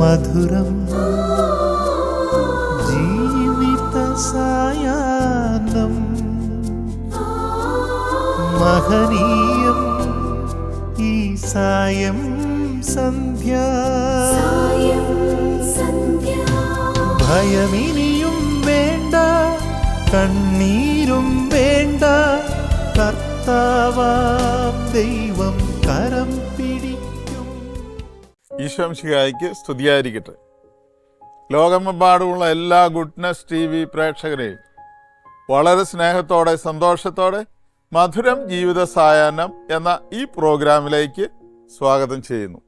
മധുരം. ജീവിത സായാഹ്നം മഹനീയം ഈ സായം സന്ധ്യ. ഭയമിനിയും വേണ്ട കണ്ണീരും വേണ്ട. കർത്താവാം ദൈവം കരം പിടിക്കും ഈശോംശിഹായിക്ക് സ്തുതിയായിരിക്കട്ടെ. ലോകമെമ്പാടുമുള്ള എല്ലാ ഗുഡ്നസ് ടി വി പ്രേക്ഷകരെയും വളരെ സ്നേഹത്തോടെ സന്തോഷത്തോടെ മധുരം ജീവിത സായാഹ്നം എന്ന ഈ പ്രോഗ്രാമിലേക്ക് സ്വാഗതം ചെയ്യുന്നു.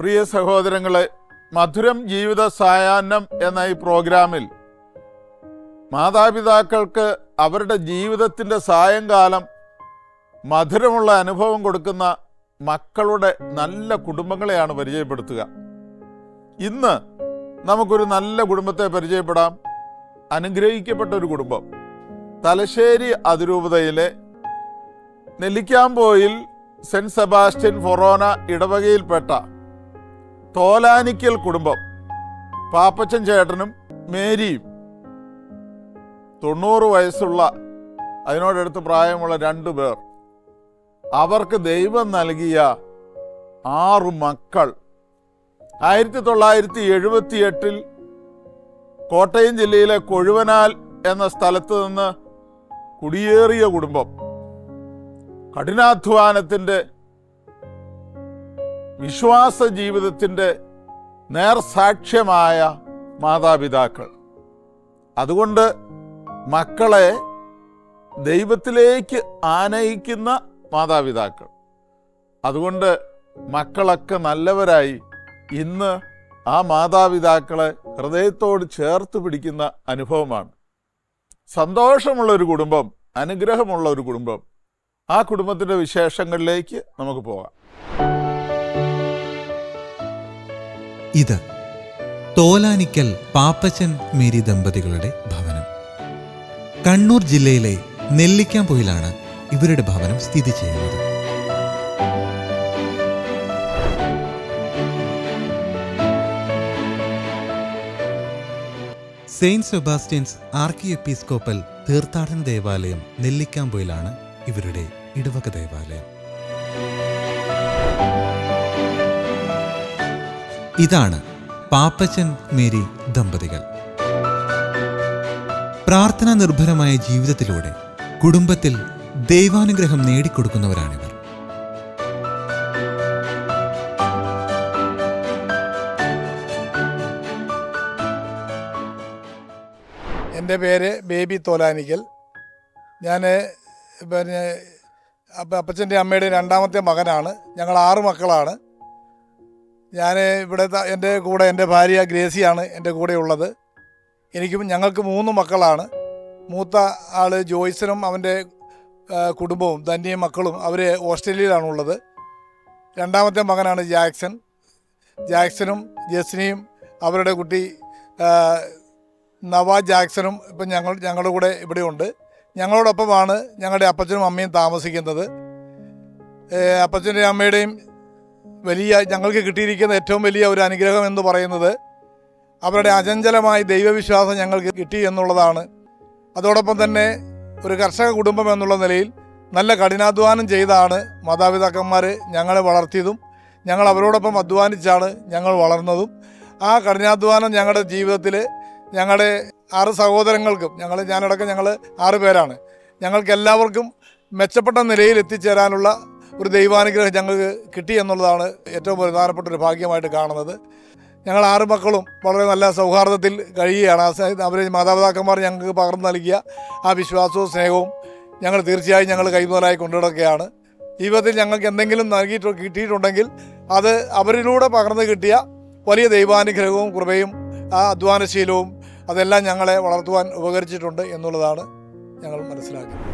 പ്രിയ സഹോദരങ്ങളെ മധുരം ജീവിത സായാഹ്നം എന്ന ഈ പ്രോഗ്രാമിൽ മാതാപിതാക്കൾക്ക് അവരുടെ ജീവിതത്തിന്റെ സായങ്കാലം മധുരമുള്ള അനുഭവം കൊടുക്കുന്ന മക്കളുടെ നല്ല കുടുംബങ്ങളെയാണ് പരിചയപ്പെടുത്തുക. ഇന്ന് നമുക്കൊരു നല്ല കുടുംബത്തെ പരിചയപ്പെടാം. അനുഗ്രഹിക്കപ്പെട്ട ഒരു കുടുംബം. തലശ്ശേരി അതിരൂപതയിലെ നെല്ലിക്കാമ്പോയിൽ സെന്റ് സെബാസ്റ്റ്യൻ ഫൊറോന ഇടവകയിൽപ്പെട്ട തോലാനിക്കൽ കുടുംബം. പാപ്പച്ചൻ ചേട്ടനും മേരിയും. തൊണ്ണൂറ് വയസ്സുള്ള അതിനോടടുത്ത് പ്രായമുള്ള രണ്ടു പേർ. അവർക്ക് ദൈവം നൽകിയ ആറ് മക്കൾ. ആയിരത്തി തൊള്ളായിരത്തി എഴുപത്തി എട്ടിൽ കോട്ടയം ജില്ലയിലെ കൊഴുവനാൽ എന്ന സ്ഥലത്ത് നിന്ന് കുടിയേറിയ കുടുംബം. കഠിനാധ്വാനത്തിന്റെ വിശ്വാസ ജീവിതത്തിന്റെ നേർസാക്ഷ്യമായ മാതാപിതാക്കൾ. അതുകൊണ്ട് മക്കളെ ദൈവത്തിലേക്ക് ആനയിക്കുന്ന മാതാപിതാക്കൾ. അതുകൊണ്ട് മക്കളൊക്കെ നല്ലവരായി ഇന്ന് ആ മാതാപിതാക്കളെ ഹൃദയത്തോട് ചേർത്ത് പിടിക്കുന്ന അനുഭവമാണ്. സന്തോഷമുള്ള ഒരു കുടുംബം അനുഗ്രഹമുള്ള ഒരു കുടുംബം. ആ കുടുംബത്തിന്റെ വിശേഷങ്ങളിലേക്ക് നമുക്ക് പോകാം. ഇത് തോലാനിക്കൽ പാപ്പച്ചൻ മേരി ദമ്പതികളുടെ ഭവനം. കണ്ണൂർ ജില്ലയിലെ നെല്ലിക്കാമ്പൊയിലാണ് ഇവരുടെ ഭവനം സ്ഥിതി ചെയ്യുന്നത്. സെയിന്റ് സെബാസ്റ്റ്യൻസ് ആർക്കി എപ്പിസ്കോപ്പൽ തീർത്ഥാടന ദേവാലയം നെല്ലിക്കാമ്പൊയിലാണ് ഇവരുടെ ഇടവക ദേവാലയം. ഇതാണ് പാപ്പച്ചൻ മേരി ദമ്പതികൾ. പ്രാർത്ഥനാ നിർഭരമായ ജീവിതത്തിലൂടെ കുടുംബത്തിൽ ദൈവാനുഗ്രഹം നേടിക്കൊടുക്കുന്നവരാണിവർ. എന്റെ പേര് ബേബി തോലാനിക്കൽ. ഞാൻ പിന്നെ അപ്പച്ചന്റെ അമ്മയുടെ രണ്ടാമത്തെ മകനാണ്. ഞങ്ങൾ ആറ് മക്കളാണ്. ഞാൻ ഇവിടെ എന്റെ കൂടെ എന്റെ ഭാര്യ ഗ്രേസിയാണ് എന്റെ കൂടെ ഉള്ളത് എനിക്കും ഞങ്ങൾക്ക് മൂന്ന് മക്കളാണ്. മൂത്ത ആൾ ജോയ്സനും അവന്റെ കുടുംബവും ധന്യയും മക്കളും അവർ ഓസ്ട്രേലിയയിലാണുള്ളത്. രണ്ടാമത്തെ മകനാണ് ജാക്സൺ. ജാക്സനും ജസ്നിയും അവരുടെ കുട്ടി നവാ ജാക്സനും ഇപ്പം ഞങ്ങൾ ഞങ്ങളുടെ കൂടെ ഇവിടെയുണ്ട്. ഞങ്ങളോടൊപ്പമാണ് ഞങ്ങളുടെ അപ്പച്ചനും അമ്മയും താമസിക്കുന്നത്. അപ്പച്ചന്റെയും അമ്മയുടെയും വലിയ ഞങ്ങൾക്ക് കിട്ടിയിരിക്കുന്ന ഏറ്റവും വലിയ ഒരു അനുഗ്രഹം എന്ന് പറയുന്നത് അവരുടെ അചഞ്ചലമായ ദൈവവിശ്വാസം ഞങ്ങൾക്ക് കിട്ടി എന്നുള്ളതാണ്. അതോടൊപ്പം തന്നെ ഒരു കർഷക കുടുംബം എന്നുള്ള നിലയിൽ നല്ല കഠിനാധ്വാനം ചെയ്താണ് മാതാപിതാക്കന്മാർ ഞങ്ങളെ വളർത്തിയതും ഞങ്ങൾ അവരോടൊപ്പം അധ്വാനിച്ചാണ് ഞങ്ങൾ വളർന്നതും. ആ കഠിനാധ്വാനം ഞങ്ങളുടെ ജീവിതത്തിൽ ഞങ്ങളുടെ ആറ് സഹോദരങ്ങൾക്കും ഞങ്ങൾ ഞാനടക്കം ഞങ്ങൾ ആറ് പേരാണ്. ഞങ്ങൾക്ക് എല്ലാവർക്കും മെച്ചപ്പെട്ട നിലയിൽ എത്തിച്ചേരാനുള്ള ഒരു ദൈവാനുഗ്രഹം ഞങ്ങൾക്ക് കിട്ടി എന്നുള്ളതാണ് ഏറ്റവും പ്രധാനപ്പെട്ട ഒരു ഭാഗ്യമായിട്ട് കാണുന്നത്. ഞങ്ങൾ ആറ് മക്കളും വളരെ നല്ല സൗഹാർദ്ദത്തിൽ കഴിയുകയാണ്. അവരെ മാതാപിതാക്കന്മാർ ഞങ്ങൾക്ക് പകർന്നു നൽകിയ ആ വിശ്വാസവും സ്നേഹവും ഞങ്ങൾ തീർച്ചയായും ഞങ്ങൾ കൈമുതലായി കൊണ്ടുനടക്കുകയാണ്. ജീവിതത്തിൽ ഞങ്ങൾക്ക് എന്തെങ്കിലും നൽകിയിട്ട് കിട്ടിയിട്ടുണ്ടെങ്കിൽ അത് അവരിലൂടെ പകർന്നു കിട്ടിയ വലിയ ദൈവാനുഗ്രഹവും കൃപയും ആ അധ്വാനശീലവും അതെല്ലാം ഞങ്ങളെ വളർത്തുവാൻ ഉപകരിച്ചിട്ടുണ്ട് എന്നുള്ളതാണ് ഞങ്ങൾ മനസ്സിലാക്കുന്നത്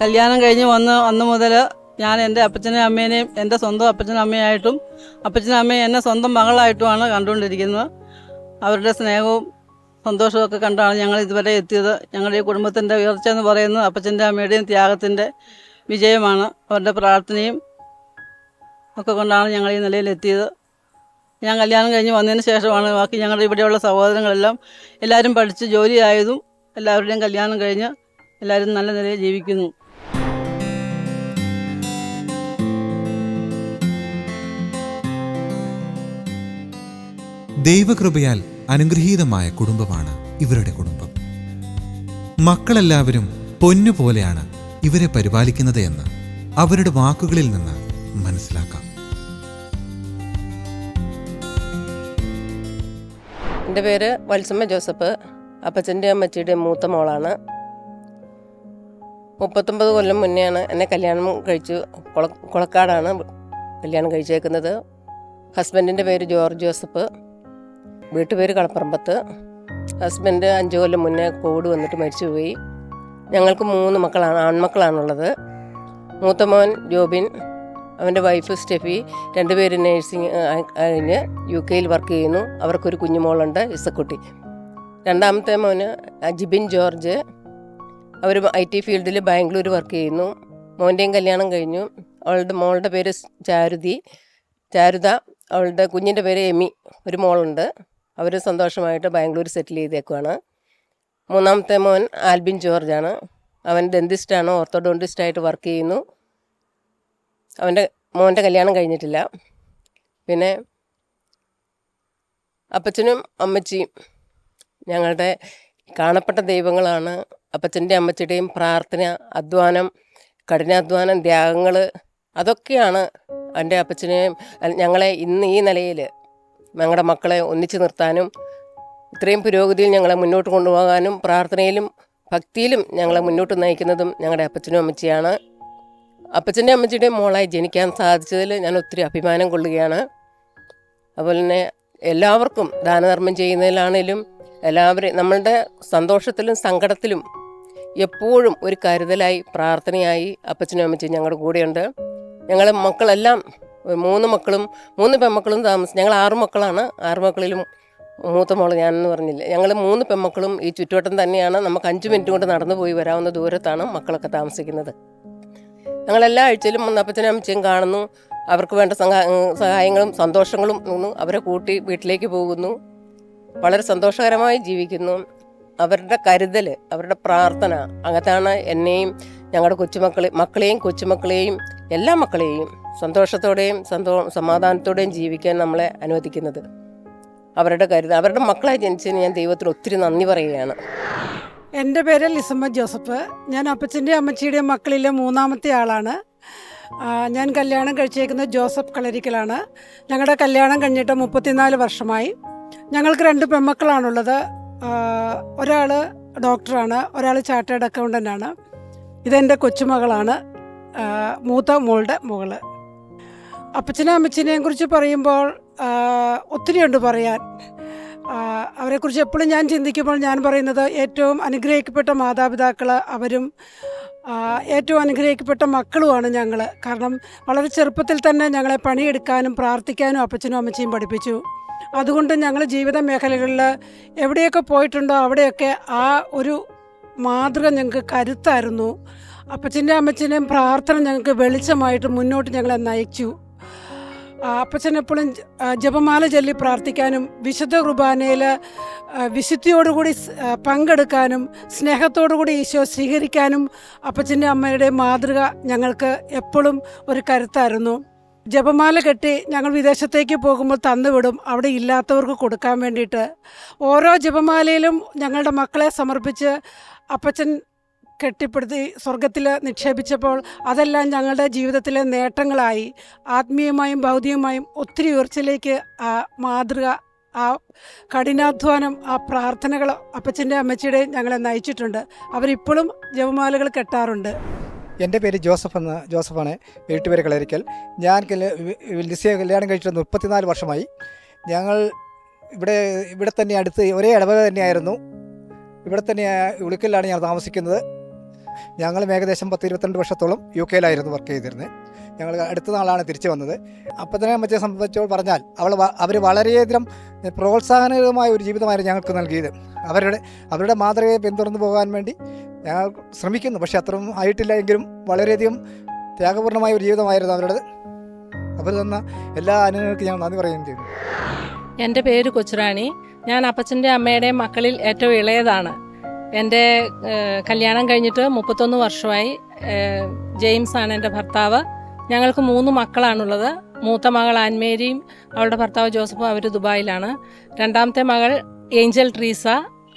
കല്യാണം കഴിഞ്ഞ് വന്ന് അന്ന് മുതൽ ഞാൻ എന്റെ അപ്പച്ചനെയും അമ്മേനെയും എന്റെ സ്വന്തം അപ്പച്ചനും അമ്മയായിട്ടും അപ്പച്ചനും അമ്മയും എന്നെ സ്വന്തം മകളായിട്ടുമാണ് കണ്ടുകൊണ്ടിരിക്കുന്നത്. അവരുടെ സ്നേഹവും സന്തോഷമൊക്കെ കണ്ടാണ് ഞങ്ങൾ ഇതുവരെ എത്തിയത്. ഞങ്ങളുടെ ഈ കുടുംബത്തിന്റെ ഉയർച്ച എന്ന് പറയുന്നത് അപ്പച്ചന്റെ അമ്മയുടെയും ത്യാഗത്തിന്റെ വിജയമാണ്. അവരുടെ പ്രാർത്ഥനയും ഒക്കെ കൊണ്ടാണ് ഞങ്ങൾ ഈ നിലയിൽ എത്തിയത്. ഞാൻ കല്യാണം കഴിഞ്ഞ് വന്നതിന് ശേഷമാണ് ബാക്കി ഞങ്ങളുടെ ഇവിടെയുള്ള സഹോദരങ്ങളെല്ലാം എല്ലാവരും പഠിച്ച് ജോലിയായതും എല്ലാവരുടെയും കല്യാണം കഴിഞ്ഞ് എല്ലാവരും നല്ല നിലയിൽ ജീവിക്കുന്നു. ദൈവകൃപയാൽ അനുഗ്രഹീതമായ കുടുംബമാണ് ഇവരുടെ കുടുംബം. മക്കളെല്ലാവരും പൊന്നുപോലെയാണ് ഇവരെ പരിപാലിക്കുന്നത് എന്ന് അവരുടെ വാക്കുകളിൽ നിന്ന് മനസ്സിലാക്കാം. എന്റെ പേര് വത്സമ്മ ജോസഫ്. അപ്പച്ചന്റെ അമ്മച്ചിയുടെ മൂത്ത മോളാണ്. മുപ്പത്തൊമ്പത് കൊല്ലം മുന്നെയാണ് എന്നെ കല്യാണം കഴിച്ചു. കുള കുളക്കാടാണ് കല്യാണം കഴിച്ചേക്കുന്നത്. ഹസ്ബൻഡിന്റെ പേര് ജോർജ് ജോസഫ്. വീട്ടുപേര് കളപ്പറമ്പത്ത്. ഹസ്ബൻഡ് അഞ്ച് കൊല്ലം മുന്നേ കോവിഡ് വന്നിട്ട് മരിച്ചുപോയി. ഞങ്ങൾക്ക് മൂന്ന് മക്കളാണ് ആൺമക്കളാണുള്ളത്. മൂത്ത മോൻ ജോബിൻ അവന്റെ വൈഫ് സ്റ്റെഫി രണ്ടുപേരും നേഴ്സിംഗ് കഴിഞ്ഞ് യു കെയിൽ വർക്ക് ചെയ്യുന്നു. അവർക്കൊരു കുഞ്ഞുമോളുണ്ട് ഇസക്കുട്ടി. രണ്ടാമത്തെ മോന് ജിബിൻ ജോർജ്. അവർ ഐ ടി ഫീൽഡിൽ ബാംഗ്ലൂർ വർക്ക് ചെയ്യുന്നു. മോന്റെയും കല്യാണം കഴിഞ്ഞു. അവളുടെ മോളുടെ പേര് ചാരുതി. ചാരുത. അവളുടെ കുഞ്ഞിന്റെ പേര് എമി. ഒരു മോളുണ്ട്. അവർ സന്തോഷമായിട്ട് ബാംഗ്ലൂർ സെറ്റിൽ ചെയ്തേക്കുവാണ്. മൂന്നാമത്തെ മോൻ ആൽബിൻ ജോർജാണ്. അവൻ ഡെന്റിസ്റ്റാണ് ഓർത്തോഡോണ്ടിസ്റ്റായിട്ട് വർക്ക് ചെയ്യുന്നു. അവന്റെ മോന്റെ കല്യാണം കഴിഞ്ഞിട്ടില്ല. പിന്നെ അപ്പച്ചനും അമ്മച്ചിയും ഞങ്ങളുടെ കാണപ്പെട്ട ദൈവങ്ങളാണ്. അപ്പച്ചന്റെ അമ്മച്ചിയുടെയും പ്രാർത്ഥന അധ്വാനം കഠിനാധ്വാനം ത്യാഗങ്ങൾ അതൊക്കെയാണ് എന്റെ അപ്പച്ചനെയും ഞങ്ങളെ ഇന്ന് ഈ നിലയിൽ ഞങ്ങളുടെ മക്കളെ ഒന്നിച്ചു നിർത്താനും ഇത്രയും പുരോഗതിയിൽ ഞങ്ങളെ മുന്നോട്ട് കൊണ്ടുപോകാനും പ്രാർത്ഥനയിലും ഭക്തിയിലും ഞങ്ങളെ മുന്നോട്ട് നയിക്കുന്നതും ഞങ്ങളുടെ അപ്പച്ചനും അമ്മച്ചിയാണ്. അപ്പച്ചന്റെ അമ്മച്ചിയുടെ മോളായി ജനിക്കാൻ സാധിച്ചതിൽ ഞാൻ ഒത്തിരി അഭിമാനം കൊള്ളുകയാണ്. അതുപോലെ തന്നെ എല്ലാവർക്കും ദാനധർമ്മം ചെയ്യുന്നതിലാണേലും എല്ലാവരും നമ്മളുടെ സന്തോഷത്തിലും സങ്കടത്തിലും എപ്പോഴും ഒരു കരുതലായി പ്രാർത്ഥനയായി അപ്പച്ചനും അമ്മച്ചിയും ഞങ്ങളുടെ കൂടെയുണ്ട്. ഞങ്ങളെ മക്കളെല്ലാം മൂന്ന് മക്കളും മൂന്ന് പെൺമക്കളും താമസം ഞങ്ങൾ ആറ് മക്കളാണ്. ആറ് മക്കളിലും മൂത്ത മോൾ ഞാനെന്ന് പറഞ്ഞില്ല. ഞങ്ങൾ മൂന്ന് പെൺമക്കളും ഈ ചുറ്റുവട്ടം തന്നെയാണ്. നമുക്ക് അഞ്ച് മിനിറ്റ് കൊണ്ട് നടന്നു പോയി വരാവുന്ന ദൂരത്താണ് മക്കളൊക്കെ താമസിക്കുന്നത്. ഞങ്ങളെല്ലാ ആഴ്ചയിലും ഒന്ന് അപ്പച്ചനും അമ്മച്ചയും കാണുന്നു. അവർക്ക് വേണ്ട സഹായങ്ങളും സന്തോഷങ്ങളും അവരെ കൂട്ടി വീട്ടിലേക്ക് പോകുന്നു. വളരെ സന്തോഷകരമായി ജീവിക്കുന്നു. അവരുടെ കരുതൽ അവരുടെ പ്രാർത്ഥന അകത്താണ് എന്നെയും ഞങ്ങളുടെ കൊച്ചുമക്കളെ മക്കളെയും കൊച്ചുമക്കളെയും എല്ലാ മക്കളെയും സന്തോഷത്തോടെയും സന്തോ സമാധാനത്തോടെയും ജീവിക്കാൻ നമ്മളെ അനുവദിക്കുന്നത്. അവരുടെ കരുത അവരുടെ മക്കളായി ജനിച്ചതിന് ഞാൻ ദൈവത്തിന് ഒത്തിരി നന്ദി പറയുകയാണ്. എന്റെ പേര് ലിസമ്മ ജോസഫ്. ഞാൻ അപ്പച്ചന്റെയും അമ്മച്ചിയുടെയും മക്കളിലെ മൂന്നാമത്തെ ആളാണ്. ഞാൻ കല്യാണം കഴിച്ചേക്കുന്നത് ജോസഫ് കളരിക്കലാണ്. ഞങ്ങളുടെ കല്യാണം കഴിഞ്ഞിട്ട് മുപ്പത്തിനാല് വർഷമായി. ഞങ്ങൾക്ക് രണ്ട് പെൺമക്കളാണുള്ളത്. ഒരാൾ ഡോക്ടറാണ് ഒരാൾ ചാർട്ടേഡ് അക്കൗണ്ടന്റാണ്. ഇതെന്റെ കൊച്ചുമകളാണ്. മൂത്ത മോളുടെ മകൾ അപ്പച്ചനെയും അമ്മച്ചിനെയും കുറിച്ച് പറയുമ്പോൾ ഒത്തിരി ഒത്തിരിയുണ്ട് പറയാൻ. അവരെക്കുറിച്ച് എപ്പോഴും ഞാൻ ചിന്തിക്കുമ്പോൾ ഞാൻ പറയുന്നത് ഏറ്റവും അനുഗ്രഹിക്കപ്പെട്ട മാതാപിതാക്കൾ അവരും ഏറ്റവും അനുഗ്രഹിക്കപ്പെട്ട മക്കളുമാണ് ഞങ്ങൾ കാരണം വളരെ ചെറുപ്പത്തിൽ തന്നെ ഞങ്ങളെ പണിയെടുക്കാനും പ്രാർത്ഥിക്കാനും അപ്പച്ചനും അമ്മച്ചിയും പഠിപ്പിച്ചു. അതുകൊണ്ട് ഞങ്ങൾ ജീവിത മേഖലകളിൽ എവിടെയൊക്കെ പോയിട്ടുണ്ടോ അവിടെയൊക്കെ ആ ഒരു മാതൃക ഞങ്ങൾക്ക് കരുത്തായിരുന്നു. അപ്പച്ചന്റെ അമ്മച്ചന്റെയും പ്രാർത്ഥന ഞങ്ങൾക്ക് വെളിച്ചമായിട്ട് മുന്നോട്ട് ഞങ്ങളെ നയിച്ചു. അപ്പച്ചൻ എപ്പോഴും ജപമാല ചൊല്ലി പ്രാർത്ഥിക്കാനും വിശുദ്ധ കുർബാനയിൽ വിശുദ്ധിയോടുകൂടി പങ്കെടുക്കാനും സ്നേഹത്തോടുകൂടി ഈശോ സ്വീകരിക്കാനും അപ്പച്ചന്റെ അമ്മയുടെ മാതൃക ഞങ്ങൾക്ക് എപ്പോഴും ഒരു കരുത്തായിരുന്നു. ജപമാല കെട്ടി ഞങ്ങൾ വിദേശത്തേക്ക് പോകുമ്പോൾ തന്നുവിടും. അവിടെ ഇല്ലാത്തവർക്ക് കൊടുക്കാൻ വേണ്ടിയിട്ട്. ഓരോ ജപമാലയിലും ഞങ്ങളുടെ മക്കളെ സമർപ്പിച്ച് അപ്പച്ചൻ കെട്ടിപ്പെടുത്തി സ്വർഗത്തിൽ നിക്ഷേപിച്ചപ്പോൾ അതെല്ലാം ഞങ്ങളുടെ ജീവിതത്തിലെ നേട്ടങ്ങളായി. ആത്മീയമായും ഭൗതികമായും ഒത്തിരി ഉയർച്ചയിലേക്ക് ആ മാതൃക ആ കഠിനാധ്വാനം ആ പ്രാർത്ഥനകൾ അപ്പച്ചന്റെ അമ്മച്ചിയുടെയും ഞങ്ങളെ നയിച്ചിട്ടുണ്ട്. അവരിപ്പോഴും ജപമാലകൾ കെട്ടാറുണ്ട്. എന്റെ പേര് ജോസഫ് എന്ന ജോസഫാണ് വീട്ടുപേര് കളരിക്കൽ. ഞാൻ ലിസിയെ കല്യാണം കഴിച്ചിട്ട് മുപ്പത്തിനാല് വർഷമായി. ഞങ്ങൾ ഇവിടെ ഇവിടെ തന്നെ അടുത്ത് ഒരേ ഇടവക തന്നെയായിരുന്നു. ഇവിടെ തന്നെ ഉളുക്കലിലാണ് ഞാൻ താമസിക്കുന്നത്. ഞങ്ങൾ ഏകദേശം പത്ത് ഇരുപത്തിരണ്ട് വർഷത്തോളം യു കെയിലായിരുന്നു വർക്ക് ചെയ്തിരുന്നത്. ഞങ്ങൾ അടുത്ത നാളാണ് തിരിച്ചു വന്നത്. അപ്പത്തിനെ മറ്റേ സംബന്ധിച്ചോ പറഞ്ഞാൽ അവൾ അവർ വളരെയധികം പ്രോത്സാഹനകരമായ ഒരു ജീവിതമായിരുന്നു ഞങ്ങൾക്ക് നൽകിയത്. അവരുടെ അവരുടെ മാതൃകയെ പിന്തുടർന്നു പോകാൻ വേണ്ടി ഞങ്ങൾ ശ്രമിക്കുന്നു. പക്ഷേ അത്രയും ആയിട്ടില്ല എങ്കിലും വളരെയധികം ത്യാഗപൂർണമായ ഒരു ജീവിതമായിരുന്നു അവരുടെ അവർ തന്ന എല്ലാ അനുഭവങ്ങൾക്കും ഞാൻ നന്ദി പറയുകയും ചെയ്യുന്നു എന്റെ പേര് കൊച്ചുറാണി. ഞാൻ അപ്പച്ചന്റെ അമ്മയുടെയും മക്കളിൽ ഏറ്റവും ഇളയതാണ്. എന്റെ കല്യാണം കഴിഞ്ഞിട്ട് മുപ്പത്തൊന്ന് വർഷമായി ജെയിംസ് ആണ് എന്റെ ഭർത്താവ്. ഞങ്ങൾക്ക് മൂന്ന് മക്കളാണുള്ളത്. മൂത്ത മകൾ ആൻമേരിയും അവളുടെ ഭർത്താവ് ജോസഫും അവർ ദുബായിലാണ്. രണ്ടാമത്തെ മകൾ ഏഞ്ചൽ ട്രീസ.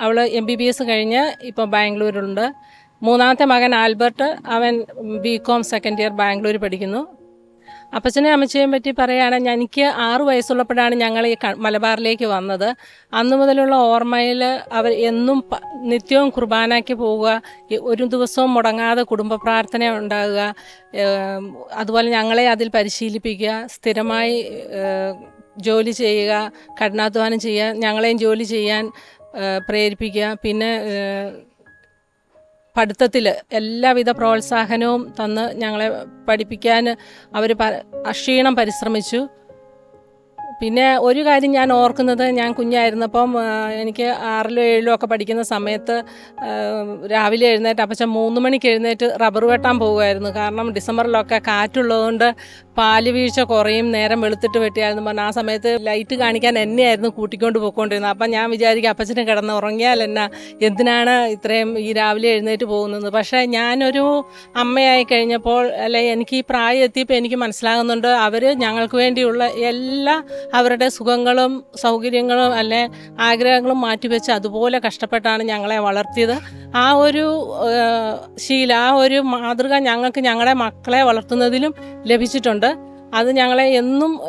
അവൾ എം ബി ബി എസ് കഴിഞ്ഞ് ഇപ്പോൾ ബാംഗ്ലൂരിലുണ്ട്. മൂന്നാമത്തെ മകൻ ആൽബർട്ട് അവൻ B Com second year Bangalore പഠിക്കുന്നു. അപ്പച്ചനെ അമ്മച്ചയും പറ്റി പറയുകയാണെങ്കിൽ എനിക്ക് ആറു വയസ്സുള്ളപ്പോഴാണ് ഞങ്ങൾ ഈ മലബാറിലേക്ക് വന്നത്. അന്നു മുതലുള്ള ഓർമ്മയിൽ അവർ എന്നും നിത്യവും കുർബാനയ്ക്ക് പോവുക ഒരു ദിവസവും മുടങ്ങാതെ കുടുംബ പ്രാർത്ഥന ഉണ്ടാകുക അതുപോലെ ഞങ്ങളെ അതിൽ പരിശീലിപ്പിക്കുക സ്ഥിരമായി ജോലി ചെയ്യുക കഠിനാധ്വാനം ചെയ്യുക ഞങ്ങളെയും ജോലി ചെയ്യാൻ പ്രേരിപ്പിക്കുക. പിന്നെ പഠിത്തത്തിൽ എല്ലാവിധ പ്രോത്സാഹനവും തന്ന് ഞങ്ങളെ പഠിപ്പിക്കാൻ അവർ അക്ഷീണം പരിശ്രമിച്ചു. പിന്നെ ഒരു കാര്യം ഞാൻ ഓർക്കുന്നത് ഞാൻ കുഞ്ഞായിരുന്നപ്പം എനിക്ക് ആറിലോ ഏഴിലോ ഒക്കെ പഠിക്കുന്ന സമയത്ത് രാവിലെ എഴുന്നേറ്റ് അപ്പച്ച മൂന്ന് മണിക്ക് എഴുന്നേറ്റ് റബ്ബർ വെട്ടാൻ പോകുമായിരുന്നു. കാരണം ഡിസംബറിലൊക്കെ കാറ്റുള്ളതുകൊണ്ട് പാൽ വീഴ്ച കുറയും നേരം വെളുത്തിട്ട് വെട്ടിയായിരുന്നു. പറഞ്ഞു ആ സമയത്ത് ലൈറ്റ് കാണിക്കാൻ എന്നെയായിരുന്നു കൂട്ടിക്കൊണ്ട് പോയിക്കൊണ്ടിരുന്നത്. അപ്പം ഞാൻ വിചാരിക്കും അപ്പച്ചന് കിടന്ന് ഉറങ്ങിയാൽ എന്നാ എന്തിനാണ് ഇത്രയും ഈ രാവിലെ എഴുന്നേറ്റ് പോകുന്നത്? പക്ഷേ ഞാനൊരു അമ്മയായി കഴിഞ്ഞപ്പോൾ അല്ലെ എനിക്ക് ഈ പ്രായം എത്തിയപ്പോൾ എനിക്ക് മനസ്സിലാകുന്നുണ്ട് അവർ ഞങ്ങൾക്ക് വേണ്ടിയുള്ള എല്ലാ അവരുടെ സുഖങ്ങളും സൗകര്യങ്ങളും അല്ലെ ആഗ്രഹങ്ങളും മാറ്റിവെച്ച് അതുപോലെ കഷ്ടപ്പെട്ടാണ് ഞങ്ങളെ വളർത്തിയത്. ആ ഒരു ശീല ആ ഒരു മാതൃക ഞങ്ങൾക്ക് ഞങ്ങളുടെ മക്കളെ വളർത്തുന്നതിലും ലഭിച്ചിട്ടുണ്ട്. അത് ഞങ്ങളെ എന്നും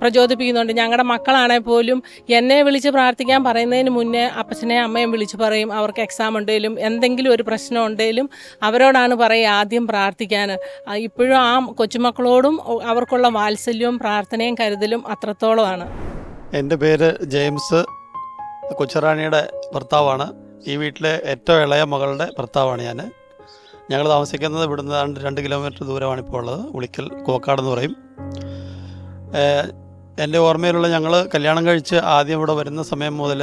പ്രചോദിപ്പിക്കുന്നുണ്ട്. ഞങ്ങളുടെ മക്കളാണെങ്കിൽ പോലും എന്നെ വിളിച്ച് പ്രാർത്ഥിക്കാൻ പറയുന്നതിന് മുന്നേ അപ്പച്ചനെ അമ്മയും വിളിച്ച് പറയും അവർക്ക് എക്സാം ഉണ്ടെങ്കിലും എന്തെങ്കിലും ഒരു പ്രശ്നം ഉണ്ടെങ്കിലും അവരോടാണ് പറയുക ആദ്യം പ്രാർത്ഥിക്കാൻ ഇപ്പോഴും ആ കൊച്ചുമക്കളോടും അവർക്കുള്ള വാത്സല്യവും പ്രാർത്ഥനയും കരുതലും അത്രത്തോളമാണ്. എന്റെ പേര് ജെയിംസ് കൊച്ചുറാണിയുടെ ഭർത്താവാണ്. ഈ വീട്ടിലെ ഏറ്റവും ഇളയ മകളുടെ ഭർത്താവാണ് ഞാൻ ഞങ്ങൾ താമസിക്കുന്നത് ഇവിടുന്ന് രണ്ട് രണ്ട് കിലോമീറ്റർ ദൂരമാണ് ഇപ്പോൾ ഉള്ളത്. ഉളിക്കൽ കോക്കാട് എന്ന് പറയും. എന്റെ ഓർമ്മയിലുള്ള ഞങ്ങൾ കല്യാണം കഴിച്ച് ആദ്യം ഇവിടെ വരുന്ന സമയം മുതൽ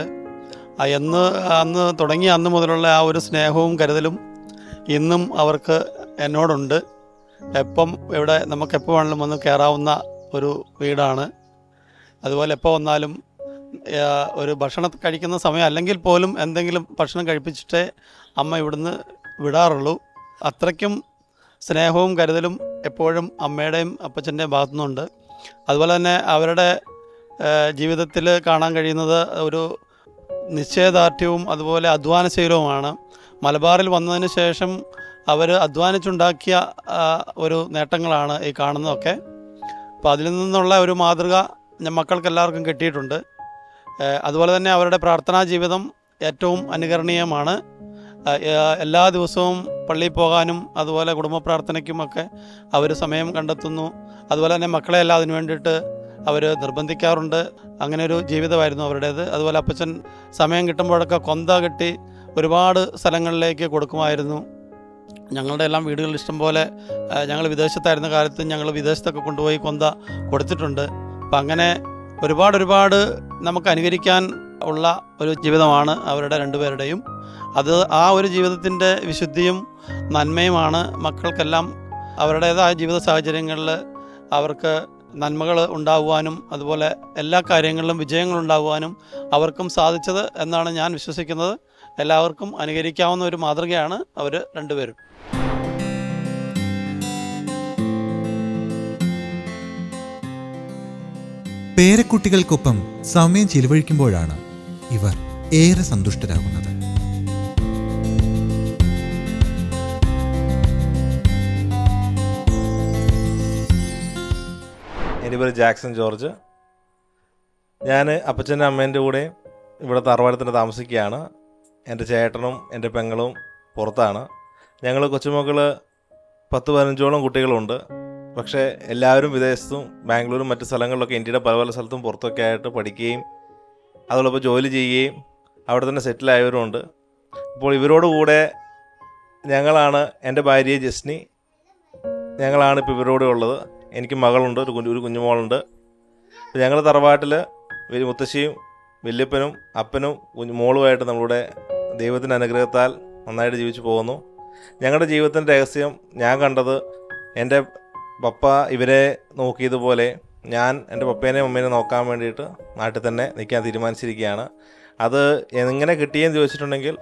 എന്ന് അന്ന് തുടങ്ങി അന്ന് മുതലുള്ള ആ ഒരു സ്നേഹവും കരുതലും ഇന്നും അവർക്ക് എന്നോടുണ്ട്. എപ്പം ഇവിടെ നമുക്ക് എപ്പോൾ വേണമെങ്കിലും വന്ന് കയറാവുന്ന ഒരു വീടാണ്. അതുപോലെ എപ്പോൾ വന്നാലും ഒരു ഭക്ഷണം കഴിക്കുന്ന സമയം അല്ലെങ്കിൽ പോലും എന്തെങ്കിലും ഭക്ഷണം കഴിപ്പിച്ചിട്ടേ അമ്മ ഇവിടുന്ന് വിടാറുള്ളൂ. അത്രയ്ക്കും സ്നേഹവും കരുതലും എപ്പോഴും അമ്മയുടെയും അപ്പച്ചന്റെയും ഭാഗത്തുനിന്നുണ്ട്. അതുപോലെ തന്നെ അവരുടെ ജീവിതത്തിൽ കാണാൻ കഴിയുന്നത് ഒരു നിശ്ചയദാർഢ്യവും അതുപോലെ അധ്വാനശീലവുമാണ്. മലബാറിൽ വന്നതിന് ശേഷം അവർ അധ്വാനിച്ചുണ്ടാക്കിയ ഒരു നേട്ടങ്ങളാണ് ഈ കാണുന്നതൊക്കെ. അപ്പോൾ അതിൽ നിന്നുള്ള ഒരു മാതൃക മക്കൾക്ക് എല്ലാവർക്കും കിട്ടിയിട്ടുണ്ട്. അതുപോലെ തന്നെ അവരുടെ പ്രാർത്ഥനാ ജീവിതം ഏറ്റവും അനുകരണീയമാണ്. എല്ലാ ദിവസവും പള്ളിയിൽ പോകാനും അതുപോലെ കുടുംബ പ്രാർത്ഥനയ്ക്കുമൊക്കെ അവർ സമയം കണ്ടെത്തുന്നു. അതുപോലെ തന്നെ മക്കളെ എല്ലാം അതിനു വേണ്ടിയിട്ട് അവർ നിർബന്ധിക്കാറുണ്ട്. അങ്ങനെ ഒരു ജീവിതമായിരുന്നു അവരുടേത്. അതുപോലെ അപ്പച്ചൻ സമയം കിട്ടുമ്പോഴൊക്കെ കൊന്ത കെട്ടി ഒരുപാട് സ്ഥലങ്ങളിലേക്ക് കൊടുക്കുമായിരുന്നു. ഞങ്ങളുടെ എല്ലാം വീടുകളിൽ ഇഷ്ടം പോലെ ഞങ്ങൾ വിദേശത്തായിരുന്ന കാലത്ത് ഞങ്ങൾ വിദേശത്തൊക്കെ കൊണ്ടുപോയി കൊന്ത കൊടുത്തിട്ടുണ്ട്. അപ്പം അങ്ങനെ ഒരുപാട് ഒരുപാട് നമുക്ക് അനുകരിക്കാൻ ഉള്ള ഒരു ജീവിതമാണ് അവരുടെ രണ്ടുപേരുടെയും. അത് ആ ഒരു ജീവിതത്തിന്റെ വിശുദ്ധിയും നന്മയുമാണ്. മക്കൾക്കെല്ലാം അവരുടേതായ ജീവിത സാഹചര്യങ്ങളിൽ അവർക്ക് നന്മകൾ ഉണ്ടാകുവാനും അതുപോലെ എല്ലാ കാര്യങ്ങളിലും വിജയങ്ങൾ ഉണ്ടാകുവാനും അവർക്കും സാധിച്ചത് എന്നാണ് ഞാൻ വിശ്വസിക്കുന്നത്. എല്ലാവർക്കും അനുകരിക്കാവുന്ന ഒരു മാതൃകയാണ് അവർ രണ്ടുപേരും. പേരക്കുട്ടികൾക്കൊപ്പം സമയം ചിലവഴിക്കുമ്പോഴാണ് ഇവർ ഏറെ സന്തുഷ്ടരാകുന്നത്. എന്റെ പേര് ജാക്സൺ ജോർജ്. ഞാൻ അപ്പച്ചന്റെ അമ്മേന്റെ കൂടെ ഇവിടെ തറവാടത്തിന് താമസിക്കുകയാണ്. എന്റെ ചേട്ടനും എന്റെ പെങ്ങളും പുറത്താണ്. ഞങ്ങൾ കൊച്ചുമക്കൾ പത്ത് പതിനഞ്ചോളം കുട്ടികളുണ്ട്. പക്ഷേ എല്ലാവരും വിദേശത്തും ബാംഗ്ലൂരും മറ്റു സ്ഥലങ്ങളിലൊക്കെ ഇന്ത്യയുടെ പല പല സ്ഥലത്തും പുറത്തൊക്കെ ആയിട്ട് പഠിക്കുകയും അതോടൊപ്പം ജോലി ചെയ്യുകയും അവിടെ തന്നെ സെറ്റിലായവരുമുണ്ട് ഇപ്പോൾ ഇവരോട് കൂടെ ഞങ്ങളാണ് എന്റെ ഭാര്യ ജസ്നി. ഞങ്ങളാണ് ഇപ്പോൾ ഇവരോട് ഉള്ളത്. എനിക്ക് മകളുണ്ട് ഒരു കുഞ്ഞു ഒരു കുഞ്ഞുമോളുണ്ട് ഞങ്ങൾ തറവാട്ടിൽ വലിയ മുത്തശ്ശിയും വല്യപ്പനും അപ്പനും കുഞ്ഞു മോളുമായിട്ട് നമ്മളുടെ ദൈവത്തിന്റെ അനുഗ്രഹത്താൽ നന്നായിട്ട് ജീവിച്ചു പോകുന്നു. ഞങ്ങളുടെ ജീവിതത്തിന്റെ രഹസ്യം ഞാൻ കണ്ടത് എന്റെ പപ്പ ഇവരെ നോക്കിയതുപോലെ ഞാൻ എന്റെ പപ്പേനെയും അമ്മേനെയും നോക്കാൻ വേണ്ടിയിട്ട് നാട്ടിൽ തന്നെ നിൽക്കാൻ തീരുമാനിച്ചിരിക്കുകയാണ്. അത് എങ്ങനെ കിട്ടിയെന്ന് ചോദിച്ചിട്ടുണ്ടെങ്കിൽ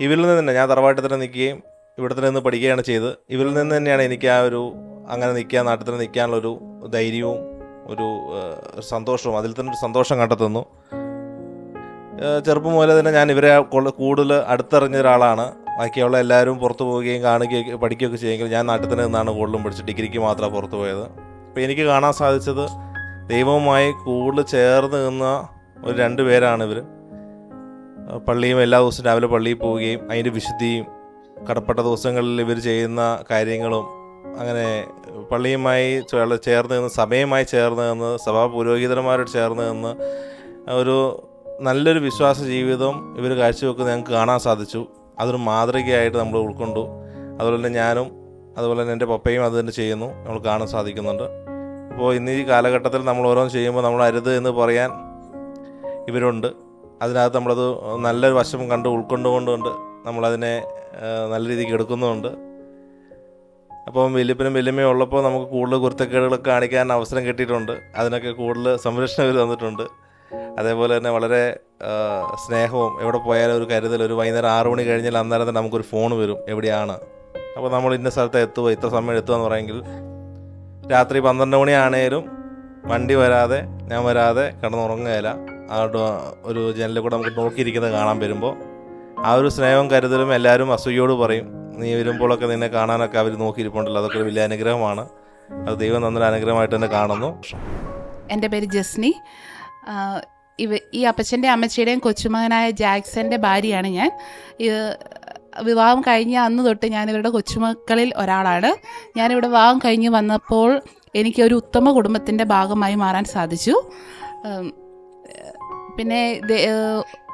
ഇവരിൽ നിന്ന് തന്നെ ഞാൻ തറവാട്ടിൽ തന്നെ നിൽക്കുകയും ഇവിടെ തന്നെ നിന്ന് പഠിക്കുകയാണ് ചെയ്ത് ഇവരിൽ നിന്ന് തന്നെയാണ് എനിക്ക് ആ ഒരു അങ്ങനെ നിൽക്കാൻ നാട്ടിൽ തന്നെ നിൽക്കാനുള്ളൊരു ധൈര്യവും ഒരു സന്തോഷവും അതിൽ തന്നെ ഒരു സന്തോഷം കണ്ടെത്തുന്നു. ചെറുപ്പം മുതലേ തന്നെ ഞാൻ ഇവരെ കൂടുതൽ അടുത്തറിഞ്ഞ ഒരാളാണ്. ബാക്കിയുള്ള എല്ലാവരും പുറത്തു പോവുകയും കാണുകയും പഠിക്കുകയൊക്കെ ചെയ്യുമെങ്കിൽ ഞാൻ നാട്ടിൽ തന്നെ നിന്നാണ് കൂടുതലും പഠിച്ചത്. ഡിഗ്രിക്ക് മാത്രമാണ് പുറത്തു പോയത്. അപ്പോൾ എനിക്ക് കാണാൻ സാധിച്ചത് ദൈവവുമായി കൂടുതൽ ചേർന്ന് നിന്ന ഒരു രണ്ട് പേരാണ് ഇവർ പള്ളിയും എല്ലാ ദിവസവും രാവിലെ പള്ളിയിൽ പോവുകയും അതിന്റെ വിശുദ്ധിയും കടപ്പെട്ട ദിവസങ്ങളിൽ ഇവർ ചെയ്യുന്ന കാര്യങ്ങളും അങ്ങനെ പള്ളിയുമായി ചേർ- ചേർന്ന് നിന്ന് സഭയുമായി ചേർന്ന് നിന്ന് സഭാ പുരോഹിതന്മാരോട് ചേർന്ന് നിന്ന് ഒരു നല്ലൊരു വിശ്വാസ ജീവിതം ഇവർ കാഴ്ചവെക്കുന്നത് ഞങ്ങൾക്ക് കാണാൻ സാധിച്ചു. അതൊരു മാതൃകയായിട്ട് നമ്മൾ ഉൾക്കൊണ്ടു. അതുപോലെ തന്നെ ഞാനും അതുപോലെ തന്നെ എന്റെ പപ്പയും അത് തന്നെ ചെയ്യുന്നു. നമ്മൾ കാണാൻ സാധിക്കുന്നുണ്ട്. അപ്പോൾ ഇന്ന് ഈ കാലഘട്ടത്തിൽ നമ്മൾ ഓരോന്ന് ചെയ്യുമ്പോൾ നമ്മൾ അരുത് എന്ന് പറയാൻ ഇവരുണ്ട്. അതിനകത്ത് നമ്മളത് നല്ലൊരു വശം കണ്ട് ഉൾക്കൊണ്ടുകൊണ്ടുണ്ട് നമ്മളതിനെ നല്ല രീതിക്ക് എടുക്കുന്നുമുണ്ട്. അപ്പം വലിയപ്പനും വലിയമ്മയും ഉള്ളപ്പോൾ നമുക്ക് കൂടുതൽ കുരുത്തക്കേടുകളൊക്കെ കാണിക്കാൻ അവസരം കിട്ടിയിട്ടുണ്ട്. അതിനൊക്കെ കൂടുതൽ സംരക്ഷണം ഇവർ തന്നിട്ടുണ്ട്. അതേപോലെ തന്നെ വളരെ സ്നേഹവും എവിടെ പോയാലും ഒരു കരുതൽ ഒരു വൈകുന്നേരം ആറു മണി കഴിഞ്ഞാൽ അന്നേരം തന്നെ നമുക്കൊരു ഫോൺ വരും എവിടെയാണ്? അപ്പോൾ നമ്മൾ ഇന്ന സ്ഥലത്ത് എത്തുമോ ഇത്ര സമയം എത്തുക എന്ന് പറയുമെങ്കിൽ രാത്രി പന്ത്രണ്ട് മണിയാണേലും വണ്ടി വരാതെ ഞാൻ വരാതെ കിടന്നുറങ്ങുകയില്ല. ആ ഒരു ജനലിൽ കൂടെ നമുക്ക് നോക്കിയിരിക്കുന്നത് കാണാൻ വരുമ്പോൾ ആ ഒരു സ്നേഹവും കരുതലും എല്ലാവരും അസൂയോട് പറയും. നീ വരുമ്പോഴൊക്കെ നിന്നെ കാണാനൊക്കെ അവർ നോക്കിയിരിപ്പുണ്ടല്ലോ. അതൊക്കെ ഒരു വലിയ അനുഗ്രഹമാണ്. അത് ദൈവം തന്നൊരു അനുഗ്രഹമായിട്ട് തന്നെ കാണുന്നു. എന്റെ പേര് ജസ്നി. ഇവ ഈ അപ്പച്ചന്റെ അമ്മച്ചിയുടെയും കൊച്ചുമകനായ ജാക്സന്റെ ഭാര്യയാണ് ഞാൻ. വിവാഹം കഴിഞ്ഞ അന്ന് തൊട്ട് ഞാൻ ഇവരുടെ കൊച്ചുമക്കളിൽ ഒരാളാണ്. ഞാനിവിടെ വിവാഹം കഴിഞ്ഞ് വന്നപ്പോൾ എനിക്ക് ഒരു ഉത്തമ കുടുംബത്തിന്റെ ഭാഗമായി മാറാൻ സാധിച്ചു. പിന്നെ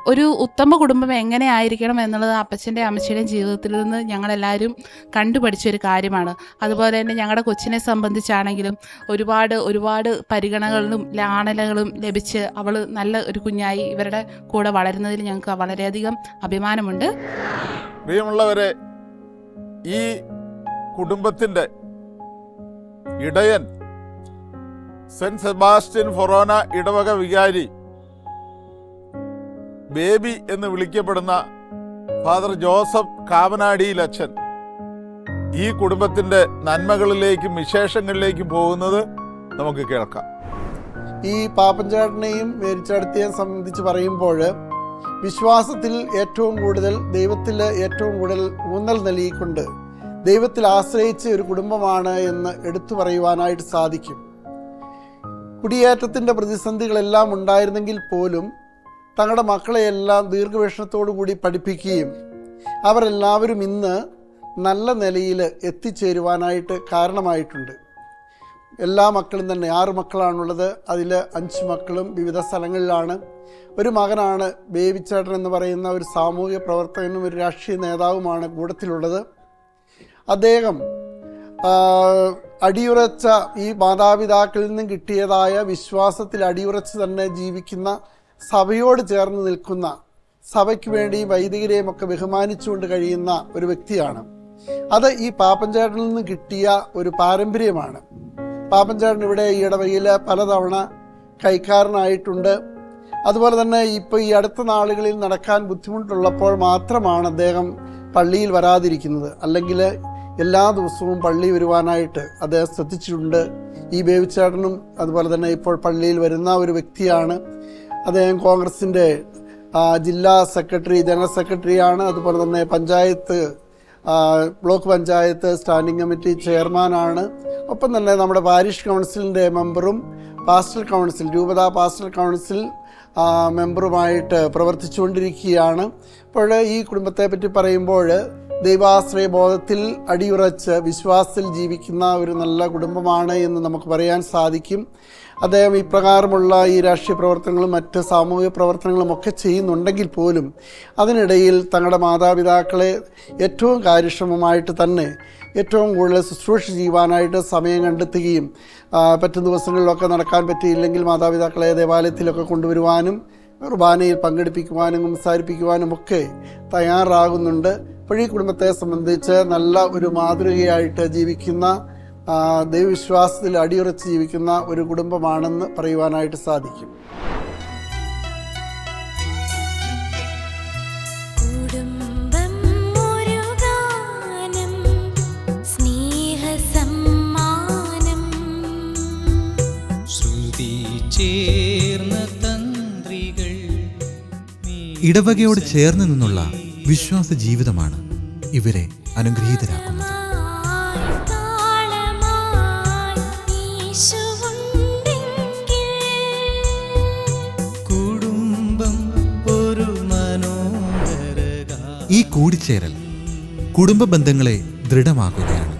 ഒരു ഉത്തമ കുടുംബം എങ്ങനെ ആയിരിക്കണം എന്നുള്ളത് അപ്പച്ചന്റെ അമ്മച്ചിയുടെയും ജീവിതത്തിൽ നിന്ന് ഞങ്ങളെല്ലാവരും കണ്ടുപഠിച്ച ഒരു കാര്യമാണ്. അതുപോലെ തന്നെ ഞങ്ങളുടെ കൊച്ചിനെ സംബന്ധിച്ചാണെങ്കിലും ഒരുപാട് ഒരുപാട് പരിഗണനകളും ലാണലകളും ലഭിച്ച് അവൾ നല്ല ഒരു കുഞ്ഞായി ഇവരുടെ കൂടെ വളരുന്നതിൽ ഞങ്ങൾക്ക് വളരെയധികം അഭിമാനമുണ്ട്. പ്രിയമുള്ളവരെ ഈ കുടുംബത്തിന്റെ ഇടയൻ സെന്റ് സെബാസ്റ്റ്യൻ ഫൊറോന ഇടവക വികാരി ബേബി എന്ന് വിളിക്കപ്പെടുന്ന ഫാദർ ജോസഫ് കാവനാടിയിൽ അച്ഛൻ. ഈ കുടുംബത്തിന്റെ നന്മകളിലേക്കും വിശേഷങ്ങളിലേക്കും പോകുന്നത് നമുക്ക് കേൾക്കാം. ഈ പാപ്പൻചേട്ടനെയും മേരിച്ചേട്ടത്തെയും സംബന്ധിച്ച് പറയുമ്പോൾ വിശ്വാസത്തിൽ ഏറ്റവും കൂടുതൽ ദൈവത്തിൽ ഏറ്റവും കൂടുതൽ ഊന്നൽ നൽകിക്കൊണ്ട് ദൈവത്തിൽ ആശ്രയിച്ച ഒരു കുടുംബമാണ് എന്ന് എടുത്തു പറയുവാനായിട്ട് സാധിക്കും. കുടിയേറ്റത്തിന്റെ പ്രതിസന്ധികളെല്ലാം ഉണ്ടായിരുന്നെങ്കിൽ പോലും തങ്ങളുടെ മക്കളെയെല്ലാം ദീർഘവീക്ഷണത്തോടു കൂടി പഠിപ്പിക്കുകയും അവരെല്ലാവരും ഇന്ന് നല്ല നിലയിൽ എത്തിച്ചേരുവാനായിട്ട് കാരണമായിട്ടുണ്ട്. എല്ലാ മക്കളും തന്നെ ആറ് മക്കളാണുള്ളത്. അതിൽ അഞ്ച് മക്കളും വിവിധ സ്ഥലങ്ങളിലാണ്. ഒരു മകനാണ് ബേബിച്ചേട്ടൻ എന്ന് പറയുന്ന ഒരു സാമൂഹിക പ്രവർത്തകനും ഒരു രാഷ്ട്രീയ നേതാവുമാണ് കൂട്ടത്തിലുള്ളത്. അദ്ദേഹം അടിയുറച്ച ഈ മാതാപിതാക്കളിൽ നിന്നും കിട്ടിയതായ വിശ്വാസത്തിൽ അടിയുറച്ച് തന്നെ ജീവിക്കുന്ന സഭയോട് ചേർന്ന് നിൽക്കുന്ന സഭയ്ക്ക് വേണ്ടി വൈദികരെയും ഒക്കെ ബഹുമാനിച്ചുകൊണ്ട് കഴിയുന്ന ഒരു വ്യക്തിയാണ്. അത് ഈ പാപ്പൻചേട്ടനിൽ നിന്ന് കിട്ടിയ ഒരു പാരമ്പര്യമാണ്. പാപ്പൻചേട്ടൻ ഇവിടെ ഈ ഇടവകയിൽ പലതവണ കൈക്കാരനായിട്ടുണ്ട്. അതുപോലെ തന്നെ ഇപ്പോൾ ഈ അടുത്ത നാളുകളിൽ നടക്കാൻ ബുദ്ധിമുട്ടുള്ളപ്പോൾ മാത്രമാണ് അദ്ദേഹം പള്ളിയിൽ വരാതിരിക്കുന്നത്. അല്ലെങ്കിൽ എല്ലാ ദിവസവും പള്ളി വരുവാനായിട്ട് അദ്ദേഹം ശ്രദ്ധിച്ചിട്ടുണ്ട്. ഈ ബേബിച്ചേട്ടനും അതുപോലെ തന്നെ ഇപ്പോൾ പള്ളിയിൽ വരുന്ന ഒരു വ്യക്തിയാണ്. അദ്ദേഹം കോൺഗ്രസിന്റെ ജില്ലാ സെക്രട്ടറി ജനറൽ സെക്രട്ടറിയാണ്. അതുപോലെ തന്നെ panchayat block panchayat standing committee ചെയർമാനാണ്. ഒപ്പം തന്നെ നമ്മുടെ പാരിഷ് കൗൺസിലിന്റെ മെമ്പറും പാസ്റ്റൽ കൗൺസിൽ രൂപത പാസ്റ്റൽ കൗൺസിൽ മെമ്പറുമായിട്ട് പ്രവർത്തിച്ചുകൊണ്ടിരിക്കുകയാണ്. ഇപ്പോൾ ഈ കുടുംബത്തെ പറ്റി പറയുമ്പോൾ ദൈവാശ്രയ ബോധത്തിൽ അടിയുറച്ച് വിശ്വാസത്തിൽ ജീവിക്കുന്ന ഒരു നല്ല കുടുംബമാണ് എന്ന് നമുക്ക് പറയാൻ സാധിക്കും. അദ്ദേഹം ഇപ്രകാരമുള്ള ഈ രാഷ്ട്രീയ പ്രവർത്തനങ്ങളും മറ്റ് സാമൂഹിക പ്രവർത്തനങ്ങളും ഒക്കെ ചെയ്യുന്നുണ്ടെങ്കിൽ പോലും അതിനിടയിൽ തങ്ങളുടെ മാതാപിതാക്കളെ ഏറ്റവും കാര്യക്ഷമമായിട്ട് തന്നെ ഏറ്റവും കൂടുതൽ ശുശ്രൂഷ ചെയ്യുവാനായിട്ട് സമയം കണ്ടെത്തുകയും പറ്റുന്ന പറ്റും ദിവസങ്ങളിലൊക്കെ നടക്കാൻ പറ്റിയില്ലെങ്കിൽ മാതാപിതാക്കളെ ദേവാലയത്തിലൊക്കെ കൊണ്ടുവരുവാനും കുർബാനയിൽ പങ്കെടുപ്പിക്കുവാനും സംസാരിപ്പിക്കുവാനും ഒക്കെ തയ്യാറാകുന്നുണ്ട്. അപ്പോൾ കുടുംബത്തെ സംബന്ധിച്ച് നല്ല ഒരു മാതൃകയായിട്ട് ജീവിക്കുന്ന ദൈവവിശ്വാസത്തിൽ അടിയുറച്ച് ജീവിക്കുന്ന ഒരു കുടുംബമാണെന്ന് പറയുവാനായിട്ട് സാധിക്കും. കുടുംബം ഒരു ഗാനം സ്നേഹസമ്മാനം ശ്രുതി ചേർന്ന തന്ത്രികൾ ഇടവകയോട് ചേർന്ന് നിന്നുള്ള വിശ്വാസ ജീവിതമാണ് ഇവരെ അനുഗ്രഹീതരാക്കുന്നത്. കൂടിച്ചേരൽ കുടുംബ ബന്ധങ്ങളെ ദൃഢമാക്കുകയാണ്.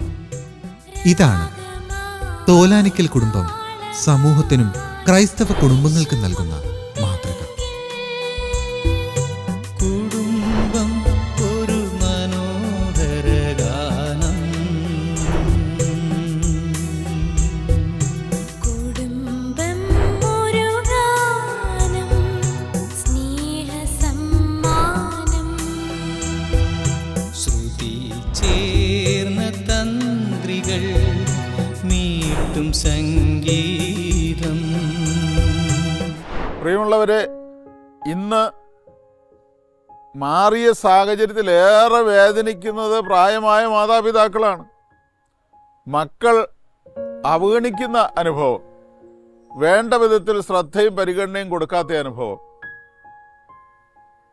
ഇതാണ് തോലാനിക്കൽ കുടുംബം സമൂഹത്തിനും ക്രൈസ്തവ കുടുംബങ്ങൾക്കും നൽകുന്ന മാറിയ സാഹചര്യത്തിൽ ഏറെ വേദനിക്കുന്നത് പ്രായമായ മാതാപിതാക്കളാണ്. മക്കൾ അവഗണിക്കുന്ന അനുഭവം. വേണ്ട വിധത്തിൽ ശ്രദ്ധയും പരിഗണനയും കൊടുക്കാത്ത അനുഭവം.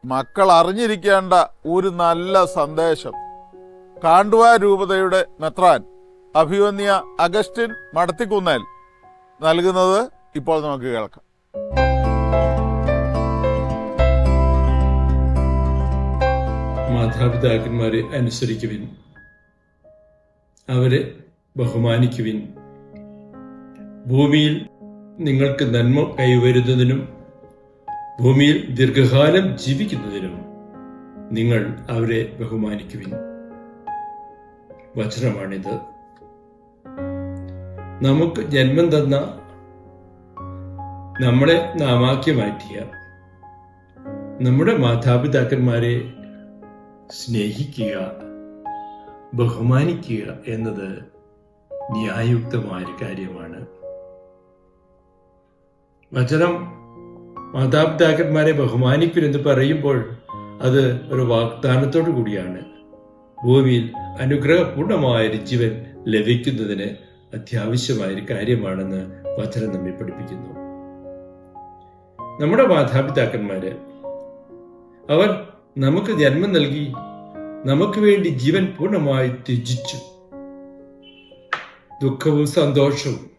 മക്കൾ അറിഞ്ഞിരിക്കേണ്ട ഒരു നല്ല സന്ദേശം. കാണ്ടുവ രൂപതയുടെ മെത്രാൻ അഭിവന്യ അഗസ്റ്റിൻ മടത്തിക്കുന്നേൽ നൽകുന്നത് ഇപ്പോൾ നമുക്ക് കേൾക്കാം. മാതാപിതാക്കന്മാരെ അനുസരിക്കുവിൻ. അവരെ ബഹുമാനിക്കുവിൻ. ഭൂമിയിൽ നിങ്ങൾക്ക് നന്മ കൈവരുന്നതിനും ഭൂമിയിൽ ദീർഘകാലം ജീവിക്കുന്നതിനും നിങ്ങൾ അവരെ ബഹുമാനിക്കുവിൻ. വചനമാണിത്. നമുക്ക് ജന്മം തന്ന നമ്മളെ നാമാക്കി മാറ്റിയ നമ്മുടെ മാതാപിതാക്കന്മാരെ സ്നേഹിക്കുക ബഹുമാനിക്കുക എന്നത് ന്യായയുക്തമായൊരു കാര്യമാണ്. വചനം മാതാപിതാക്കന്മാരെ ബഹുമാനിക്കുമെന്ന് പറയുമ്പോൾ അത് ഒരു വാഗ്ദാനത്തോടു കൂടിയാണ്. ഭൂമിയിൽ അനുഗ്രഹപൂർണമായൊരു ജീവൻ ലഭിക്കുന്നതിന് അത്യാവശ്യമായ ഒരു കാര്യമാണെന്ന് വചനം നമ്മെ പഠിപ്പിക്കുന്നു. നമ്മുടെ മാതാപിതാക്കന്മാര് അവർ നമുക്ക് ജന്മം നൽകി നമുക്ക് വേണ്ടി ജീവൻ പൂർണമായി ത്യജിച്ചു. ദുഃഖവും സന്തോഷവും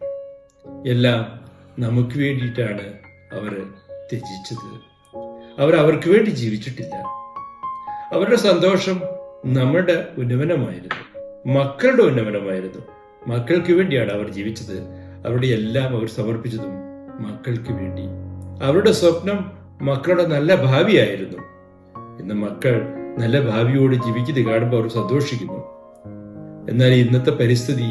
എല്ലാം നമുക്ക് വേണ്ടിയിട്ടാണ് അവർ ത്യജിച്ചത്. അവർ അവർക്ക് വേണ്ടി ജീവിച്ചിട്ടില്ല. അവരുടെ സന്തോഷം നമ്മുടെ ഉന്നമനമായിരുന്നു. മക്കളുടെ ഉന്നമനമായിരുന്നു. മക്കൾക്ക് വേണ്ടിയാണ് അവർ ജീവിച്ചത്. അവരുടെ എല്ലാം അവർ സമർപ്പിച്ചതും മക്കൾക്ക് വേണ്ടി. അവരുടെ സ്വപ്നം മക്കളുടെ നല്ല ഭാവിയായിരുന്നു. ഇന്ന് മക്കൾ നല്ല ഭാവിയോട് ജീവിക്കുന്നത് കാണുമ്പോൾ അവർ സന്തോഷിക്കുന്നു. എന്നാൽ ഇന്നത്തെ പരിസ്ഥിതി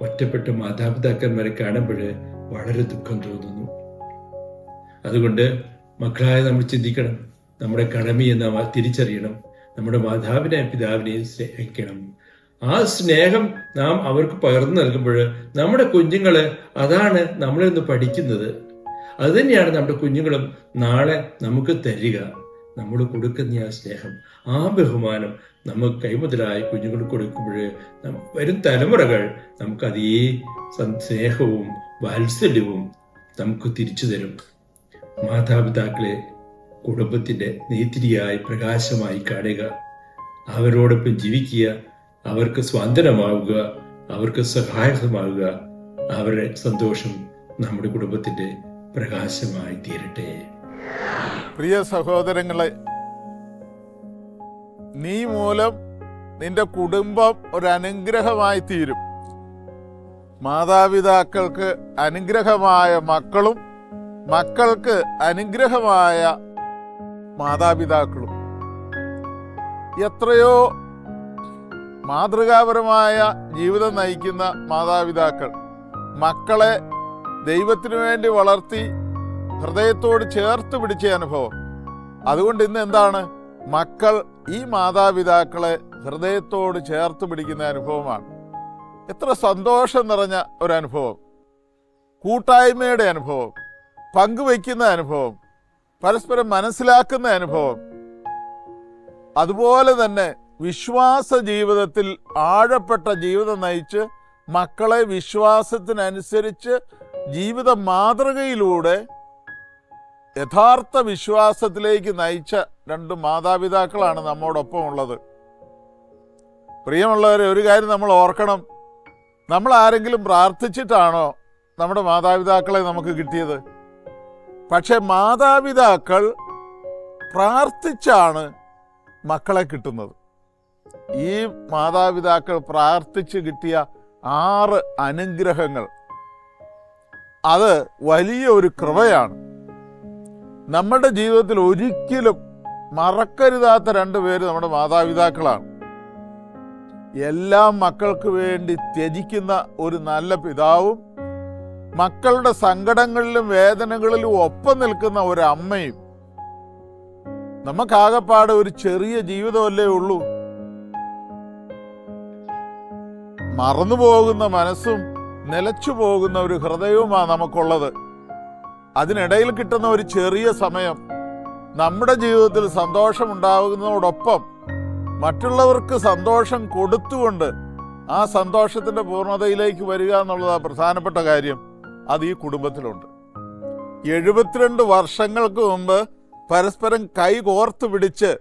ഒറ്റപ്പെട്ട മാതാപിതാക്കന്മാരെ കാണുമ്പോൾ വളരെ ദുഃഖം തോന്നുന്നു. അതുകൊണ്ട് മക്കളായ നമ്മൾ ചിന്തിക്കണം നമ്മുടെ കടമയെ നാം തിരിച്ചറിയണം നമ്മുടെ മാതാവിനെ പിതാവിനെയും സ്നേഹിക്കണം. ആ സ്നേഹം നാം അവർക്ക് പകർന്നു നൽകുമ്പോൾ നമ്മുടെ കുഞ്ഞുങ്ങൾ അതാണ് നമ്മളിന്ന് പഠിക്കുന്നത്. അതുതന്നെയാണ് നമ്മുടെ കുഞ്ഞുങ്ങളും നാളെ നമുക്ക് തരിക. നമ്മൾ കൊടുക്കുന്ന ആ സ്നേഹം ആ ബഹുമാനം നമുക്ക് കൈമുതലായി കുഞ്ഞുങ്ങൾ കൊടുക്കുമ്പോൾ വരും തലമുറകൾ നമുക്ക് അതേ സ്നേഹവും വാത്സല്യവും നമുക്ക് തിരിച്ചു തരും. മാതാപിതാക്കളെ കുടുംബത്തിന്റെ നെയ്ത്തിരിയായി പ്രകാശമായി കാണുക. അവരോടൊപ്പം ജീവിക്കുക. അവർക്ക് സ്വാതന്ത്ര്യമാവുക അവർക്ക് സഹായകമാവുക. അവരുടെ സന്തോഷം നമ്മുടെ കുടുംബത്തിന്റെ പ്രകാശമായി തീരട്ടെ. പ്രിയ സഹോദരങ്ങളെ നീ മൂലം നിന്റെ കുടുംബം ഒരു അനുഗ്രഹമായി തീരും. മാതാപിതാക്കൾക്ക് അനുഗ്രഹമായ മക്കളും മക്കൾക്ക് അനുഗ്രഹമായ മാതാപിതാക്കളും. എത്രയോ മാതൃകാപരമായ ജീവിതം നയിക്കുന്ന മാതാപിതാക്കൾ മക്കളെ ദൈവത്തിനു വേണ്ടി വളർത്തി ഹൃദയത്തോട് ചേർത്ത് പിടിച്ച അനുഭവം. അതുകൊണ്ട് ഇന്ന് എന്താണ്? മക്കൾ ഈ മാതാപിതാക്കളെ ഹൃദയത്തോട് ചേർത്ത് പിടിക്കുന്ന അനുഭവമാണ്. എത്ര സന്തോഷം നിറഞ്ഞ ഒരു അനുഭവം. കൂട്ടായ്മയുടെ അനുഭവം. പങ്കുവയ്ക്കുന്ന അനുഭവം. പരസ്പരം മനസ്സിലാക്കുന്ന അനുഭവം. അതുപോലെ തന്നെ വിശ്വാസ ജീവിതത്തിൽ ആഴപ്പെട്ട ജീവിതം നയിച്ച് മക്കളെ വിശ്വാസത്തിനനുസരിച്ച് ജീവിത മാതൃകയിലൂടെ യഥാർത്ഥ വിശ്വാസത്തിലേക്ക് നയിച്ച രണ്ട് മാതാപിതാക്കളാണ് നമ്മോടൊപ്പം ഉള്ളത് പ്രിയമുള്ളവരെ ഒരു കാര്യം നമ്മൾ ഓർക്കണം. നമ്മൾ ആരെങ്കിലും പ്രാർത്ഥിച്ചിട്ടാണോ നമ്മുടെ മാതാപിതാക്കളെ നമുക്ക് കിട്ടിയത്? പക്ഷെ മാതാപിതാക്കൾ പ്രാർത്ഥിച്ചാണ് മക്കളെ കിട്ടുന്നത്. ഈ മാതാപിതാക്കൾ പ്രാർത്ഥിച്ച് കിട്ടിയ ആറ് അനുഗ്രഹങ്ങൾ. അത് വലിയ ഒരു കൃപയാണ്. നമ്മുടെ ജീവിതത്തിൽ ഒരിക്കലും മറക്കരുതാത്ത രണ്ട് പേര് നമ്മുടെ മാതാപിതാക്കളാണ്. എല്ലാ മക്കൾക്ക് വേണ്ടി ത്യജിക്കുന്ന ഒരു നല്ല പിതാവും മക്കളുടെ സങ്കടങ്ങളിലും വേദനകളിലും ഒപ്പം നിൽക്കുന്ന ഒരു അമ്മയും നമുക്കാകപ്പാടെ ഒരു ചെറിയ ജീവിതമല്ലേ ഉള്ളൂ. മറന്നു പോകുന്ന മനസ്സും നിലച്ചു പോകുന്ന ഒരു ഹൃദയവുമാണ് നമുക്കുള്ളത്. അതിനിടയിൽ കിട്ടുന്ന ഒരു ചെറിയ സമയം നമ്മുടെ ജീവിതത്തിൽ സന്തോഷം ഉണ്ടാകുന്നതോടൊപ്പം മറ്റുള്ളവർക്ക് സന്തോഷം കൊടുത്തുകൊണ്ട് ആ സന്തോഷത്തിന്റെ പൂർണതയിലേക്ക് വരിക എന്നുള്ളതാണ് പ്രധാനപ്പെട്ട കാര്യം. അത് ഈ കുടുംബത്തിലുണ്ട്. എഴുപത്തിരണ്ട് വർഷങ്ങൾക്ക് മുമ്പ് പരസ്പരം കൈ കോർത്തു പിടിച്ച്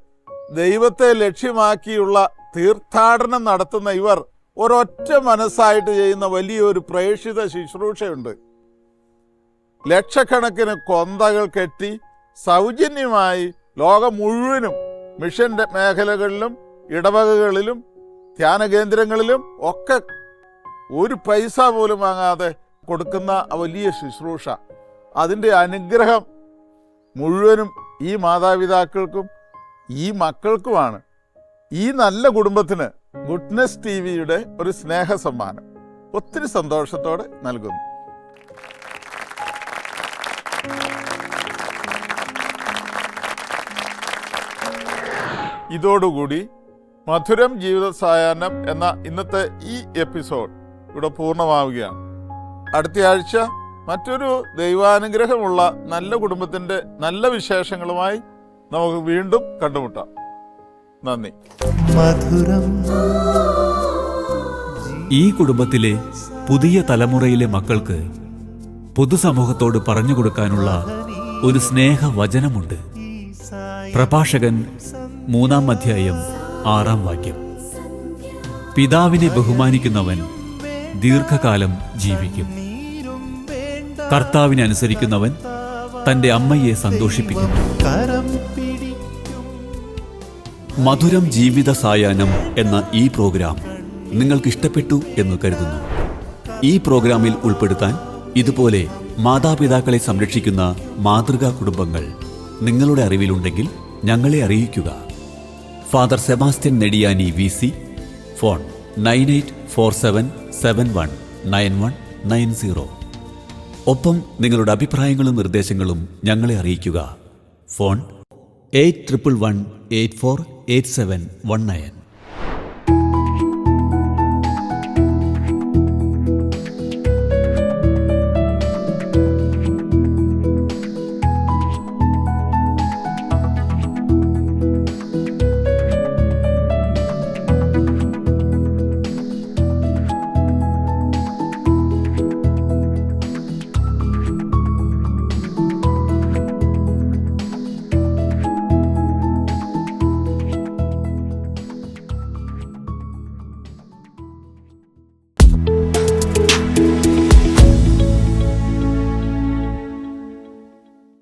ദൈവത്തെ ലക്ഷ്യമാക്കിയുള്ള തീർത്ഥാടനം നടത്തുന്ന ഇവർ ഒരൊറ്റ മനസ്സായിട്ട് ചെയ്യുന്ന വലിയൊരു പ്രേക്ഷിത ശുശ്രൂഷയുണ്ട്. ലക്ഷക്കണക്കിന് കൊന്തകൾ കെട്ടി സൗജന്യമായി ലോകം മുഴുവനും മിഷന്റെ മേഖലകളിലും ഇടവകകളിലും ധ്യാന കേന്ദ്രങ്ങളിലും ഒക്കെ ഒരു പൈസ പോലും വാങ്ങാതെ കൊടുക്കുന്ന വലിയ ശുശ്രൂഷ. അതിന്റെ അനുഗ്രഹം മുഴുവനും ഈ മാതാപിതാക്കൾക്കും ഈ മക്കൾക്കുമാണ്. ഈ നല്ല കുടുംബത്തിന് ഗുഡ്നെസ് ടി വിയുടെ ഒരു സ്നേഹ സമ്മാനം ഒത്തിരി സന്തോഷത്തോടെ നൽകുന്നു. ഇതോടുകൂടി മധുരം ജീവിത സായാഹ്നം എന്ന ഇന്നത്തെ ഈ എപ്പിസോഡ് ഇവിടെ പൂർണമാവുകയാണ്. അടുത്ത ആഴ്ച മറ്റൊരു ദൈവാനുഗ്രഹമുള്ള നല്ല കുടുംബത്തിന്റെ നല്ല വിശേഷങ്ങളുമായി നമുക്ക് വീണ്ടും കണ്ടുമുട്ടാം. നന്ദി. മധുരം. ഈ കുടുംബത്തിലെ പുതിയ തലമുറയിലെ മക്കൾക്ക് പൊതുസമൂഹത്തോട് പറഞ്ഞു കൊടുക്കാനുള്ള ഒരു സ്നേഹവചനമുണ്ട്. പ്രഭാഷകൻ മൂന്നാം അധ്യായം ആറാം വാക്യം. പിതാവിനെ ബഹുമാനിക്കുന്നവൻ ദീർഘകാലം ജീവിക്കും. കർത്താവിനെ അനുസരിക്കുന്നവൻ തന്റെ അമ്മയെ സന്തോഷിപ്പിക്കുന്നു മധുരം ജീവിത സായാഹ്നം എന്ന ഈ പ്രോഗ്രാം നിങ്ങൾക്ക് ഇഷ്ടപ്പെട്ടു എന്ന് കരുതുന്നു. ഈ പ്രോഗ്രാമിൽ ഉൾപ്പെടുത്താൻ ഇതുപോലെ മാതാപിതാക്കളെ സംരക്ഷിക്കുന്ന മാതൃകാ കുടുംബങ്ങൾ നിങ്ങളുടെ അറിവിലുണ്ടെങ്കിൽ ഞങ്ങളെ അറിയിക്കുക. Father Sebastian Nediyani V C phone nine eight four seven seven one nine one nine zero ഒപ്പം നിങ്ങളുടെ അഭിപ്രായങ്ങളും നിർദ്ദേശങ്ങളും ഞങ്ങളെ അറിയിക്കുക. Phone eight triple one eight four eight seven one nine